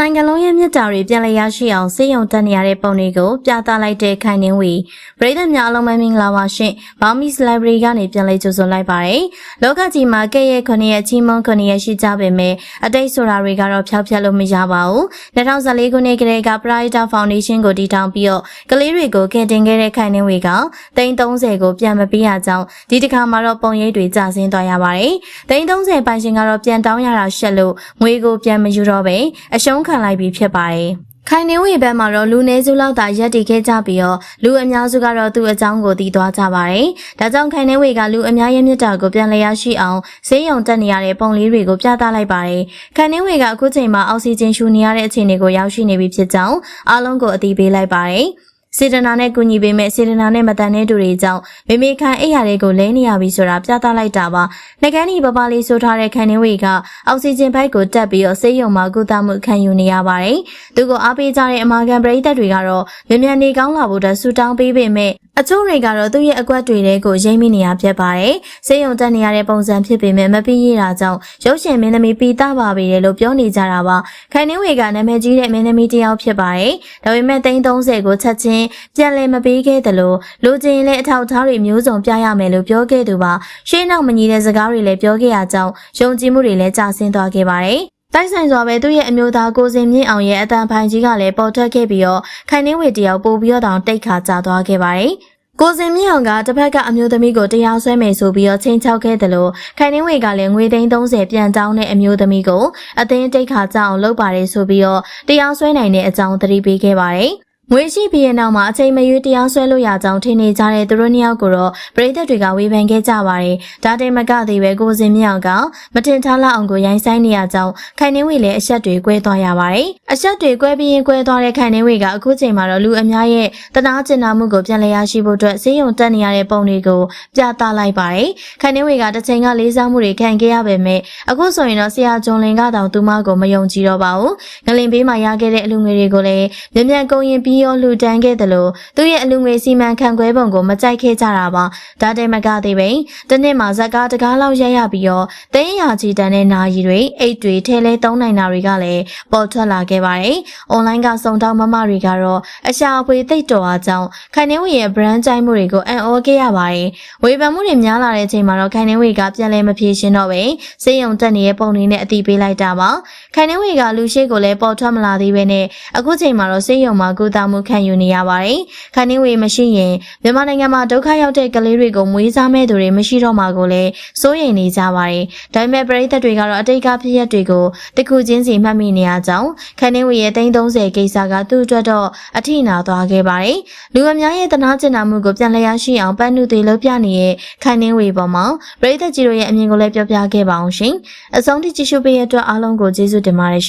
နိုင်ငံလုံးရဲ့မြစ်တာတွေပြန်လည်ရရှိအောင်စေယုံတက်နေရတဲ့ပုံတွေကိုပြသလိုက်တဲ့ခိုင်နှင်းဝီပရိသတ်များအလုံးမင်္ဂလာပါရှင်ဘောင်မီစလိုက်ဘရီကနေပြန်လည်ကြိုဆိုလိုက်ပါတယ်လောကကြီးမှာကဲ့ရဲ့ခုနှစ်ရဲ့ချီးမွမ်းခုနှစ်ရဲ့ရှိကြပေမဲ့အတိတ်ဆိုတာတွေကတော့ဖျောက်ဖျက်လို့မရပါဘူး2014ခုနှစ်ကလေးက Pride Foundation ကိုတည်ထောင်ပြီးတော့ကလေးတွေကိုကယ်တင်ခဲ့တဲ့ခိုင်နှင်းဝီကတိန်း30ကိုပြန်မပေးရကြောင်းဒီတစ်ခါမှာတော့ပုံရိပ်တွေကျဆင်းသွားရပါတယ်တိန်း30ပိုင်ရှင်ကတော့ပြန်တောင်းရတာရှက်လို့ငွေကိုပြန်မယူတော့ပဲအရှုံးခံလိုက်ပြီးဖြစ်ပါတယ်။ခိုင်နေဝေဘက်မှာတော့လူနေစုလောက်သာရက်တည်ခဲ့ကြပြီးတော့လူအများစုကတော့သူ့အကြောင်းကိုသိသွားကြပါတယ်။ဒါကြောင့်ခိုင်နေဝေကလူအများရဲ့မြတ်တာကိုပြန်လည်ရရှိအောင်ဈေးရုံတက်နေရတဲ့ပုံလေးတွေကိုပြသလိုက်ပါတယ်။ခိုင်နေဝေကအခုချိန်မှာအောက်ဆီဂျင်ရှူနေရတဲ့အခြေအနေကိုရောက်ရှိနေပြီဖြစ်ကြောင်းအားလုံးကိုအသိပေးလိုက်ပါတယ်။ စေတနာနဲ့ကူညီပေးမဲ့စေတနာနဲ့မတန်တဲ့သူတွေကြောင့်မိမိခံအိပ်ရာတွေကိုလဲနေရပြီဆိုတာပြသလိုက်တာပါ။နှကန်းဒီပပလေးဆိုထားတဲ့ခန်နေဝေကအောက်ဆီဂျင်ဘိုက်ကိုတက်ပြီးတော့ဆေးရုံမှာကုသမှုခံယူနေရပါတယ်။သူကိုအားပေးကြတဲ့အမာခံပရိသတ်တွေကတော့မြန်မြန်နေကောင်းလာဖို့အတွက်ဆူတောင်းပေးပေမဲ့အချို့တွေကတော့သူ့ရဲ့အကွက်တွေတဲကိုရိမ့်မိနေရဖြစ်ပါတယ်။ဆေးရုံတက်နေရတဲ့ပုံစံဖြစ်ပေမဲ့မပြီးရတာကြောင့်ရုပ်ရှင်မင်းသမီးပီတာပါပေတယ်လို့ပြောနေကြတာပါ။ခိုင်နှင်းဝေကနာမည်ကြီးတဲ့မင်းသမီးတစ်ယောက်ဖြစ်ပါတယ်။ဒါပေမဲ့သိန်း30ကိုချက်ချင်းပြန်လည်မပေးခဲ့သလိုလူချင်းလည်းအထောက်အထားတွေမျိုးစုံပြရမယ်လို့ပြောခဲ့သူပါ။ရှေးနောက်မညီတဲ့စကားတွေလည်းပြောခဲ့ရကြောင်းယုံကြည်မှုတွေလည်းကျဆင်းသွားခဲ့ပါတယ်။ တိုက်ဆိုင်စွာပဲသူ့ရဲ့အမျိုးသားကိုစင်မြင့်အောင်ရဲ့အတန်ဖိုင်ကြီးကလည်းပေါ်ထွက်ခဲ့ပြီးတော့ခိုင်နှင်းဝေတယောက်ပို့ပြီးတော့တောင်တိတ်ခါကျသွားခဲ့ပါတယ်။ကိုစင်မြောင်ကတစ်ဖက်ကအမျိုးသမီးကိုတရားစွဲမယ်ဆိုပြီးတော့ချိန်ချောက်ခဲ့တယ်လို့ခိုင်နှင်းဝေကလည်းငွေသိန်း30ပြန်တောင်းတဲ့အမျိုးသမီးကိုအသင်းတိတ်ခါကြအောင်လုပ်ပါတယ်ဆိုပြီးတော့တရားစွဲနိုင်တဲ့အကြောင်းသတိပေးခဲ့ပါတယ်။ ငွေရှိပြီးတဲ့နောက်မှာအချိန်မရွေးတရားစွဲလို့ရကြောင်းထင်နေကြတဲ့သူတို့နှစ်ယောက်ကိုတော့ပြည်သက်တွေကဝေဖန်ခဲ့ကြပါတယ်။ဒါတင်မကသေးပဲကိုစင်မြောင်ကမတင်ထားလောက်အောင်ကိုရိုင်းဆိုင်နေရကြောင်းခိုင်နှင်းဝေလည်းအဆက်တွေကွဲသွားရပါတယ်။အဆက်တွေကွဲပြီးရင်ကွဲသွားတဲ့ခိုင်နှင်းဝေကအခုချိန်မှာတော့လူအများရဲ့တနာကျင်နာမှုကိုပြန်လည်ရရှိဖို့အတွက်ဈေးရုံတက်နေရတဲ့ပုံတွေကိုပြသလိုက်ပါတယ်။ခိုင်နှင်းဝေကတစ်ချိန်ကလေးစားမှုတွေခံခဲ့ရပေမဲ့အခုဆိုရင်တော့ဆရာဂျွန်လင်ကတောင်သူမကိုမယုံကြည်တော့ပါဘူး။ငလင်ဘေးမှာရခဲ့တဲ့အလူငွေတွေကိုလည်းမြန်မြန်ကုန်ရင်ပြီးရောလှူဒန်းခဲ့တယ်လို့သူရဲ့အလူငွေစီမံခန့်ခွဲပုံကိုမကြိုက်ခဲ့ကြတာပါဒါတဲမကသေးပဲတနေ့မှာဇက်ကားတကားလောက်ရက်ရပြီးတော့တင်းရာချီတန်တဲ့နာရီတွေအိတ်တွေထဲလဲသုံးနိုင်တာတွေကလည်းပေါ်ထွက်လာခဲ့ပါတယ်အွန်လိုင်းကစုံတောင်းမမတွေကတော့အရှာအဖွေသိတ်တော်အားကြောင့်ခိုင်နှင်းဝေရဲ့ brand ကြိုက်မှုတွေကိုအံ့ဩခဲ့ရပါတယ်ဝေဖန်မှုတွေများလာတဲ့အချိန်မှာတော့ခိုင်နှင်းဝေကပြန်လဲမဖြေရှင်းတော့ပဲစေယုံတက်နေတဲ့ပုံလေးနဲ့အတိပေးလိုက်တာပါခိုင်နှင်းဝေကလူရှိကိုလည်းပေါ်ထွက်မလာသေးပဲနဲ့အခုချိန်မှာတော့စေယုံမှာကုသမှုခံယူနေရပါတယ်။ခန်းနှင်းဝေမရှိရင်မြန်မာနိုင်ငံမှာဒုက္ခရောက်တဲ့ကလေးတွေကိုမွေးစားမဲ့သူတွေမရှိတော့မှာကိုလည်းစိုးရိမ်နေကြပါတယ်။ဒါပေမဲ့ပရိသတ်တွေကတော့အတိတ်ကဖြစ်ရပ်တွေကိုတခုချင်းစီမှတ်မိနေရကြောင်းခန်းနှင်းဝေရဲ့330ကိစ္စကသူ့အတွက်တော့အထိနာသွားခဲ့ပါတယ်။လူအများရဲ့တနာကျင်နာမှုကိုပြန်လည်ရရှိအောင်ပန်းနုသေးလို့ပြနေတဲ့ခန်းနှင်းဝေပေါ်မှာပရိသတ်ကြီးတို့ရဲ့အမြင်ကိုလည်းပြောပြခဲ့ပါအောင်ရှင်။အဆုံးထိကြည့်ရှုပေးရတဲ့အတွက်အားလုံးကိုကျေးဇူးတင်ပါတယ်